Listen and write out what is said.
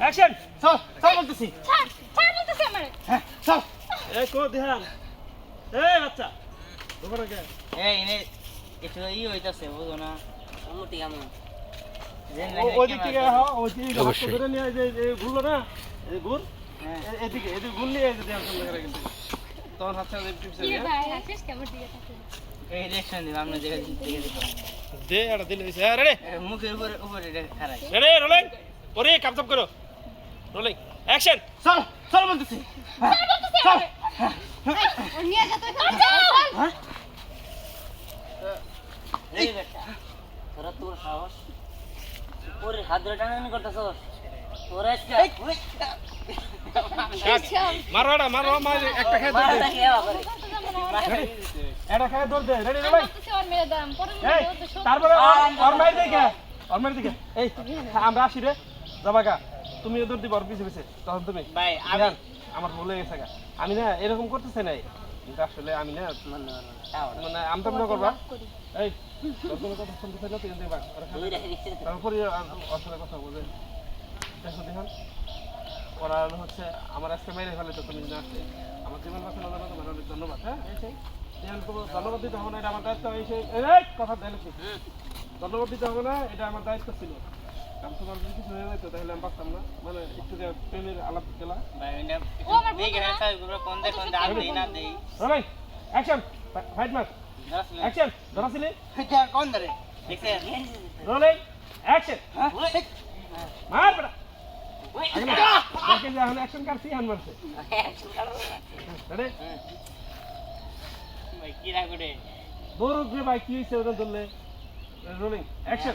Action চল চল বলতেছি। ছাড় ছাড় বলতেছি আমারে। হ্যাঁ চল এই কো ধ্যান? এই বাচ্চা। ওখানে কে? এই এনে একটু ই হইতাছে বুঝো না। থেকে হ্যাঁ হাতটা ধরে নিয়ে এই যে এই ঘুরলো না এই ঘুর হ্যাঁ। এদিকে এদিকে ঘুর এই যে দেওয়ার সঙ্গে কিন্তু। তখন হাতটা এই পিছনে কি নিয়ে। ভাই হাসিস কেমন দিকে থাকে এই দে এটা দিলে হইছে হ্যাঁ রেডি মুখের উপরে উপরে খারাপ রেডি রোলিং ওরে কাপচাপ করো রোলিং অ্যাকশন চল চল বলতেছি ছাড় বলতেছি আমারে নিয়ে যা তুই চল চল এই বেটা তোরা তোর সাহস ওরে হাত ধরে টানাটানি করতেছস তোরা আজকে মারো মারো মার একটা খেয়ে রে এটা খেয়ে দৌড় দে রেডি তো সব তারপরে ওর মাই দেখে ওর মাই দেখে এই আমরা আসি রে। যাবাগা তুমি ওদের দিবা ওর পিছে পিছে। তখন তুমি। ভাই আমি আমার ভুলে গেছে গা। আমি না এরকম করতেছে নাই। কিন্তু আসলে আমি না মনে মনে মানে আমতা মনে করবা। এই কথা শুনতে চাই না তুই দেখবা তারপরে সাথে কথা বলে দেখো দেখুন। ওরা হচ্ছে আমার আজকে মেরে ফেলে তো তুমি না আসলে আমার জীবন বাঁচানোর জন্য তোমার অনেক ধন্যবাদ হ্যাঁ? তোমার ধন্যবাদ দিতে হবে না এটা আমার দায়িত্ব। এই সেই- কথা ধন্যবাদ দিতে হবে না এটা আমার দায়িত্ব ছিল। কারণ তোমার যদি কিছু হয়ে যেত তাহলে আমি পারতাম না। মানে একটু যে প্রেমের আলাপ ফাইট মার ভাই কি দৌড় উঠবে ভাই কি হয়েছে ওটা ধরলে? Rolling action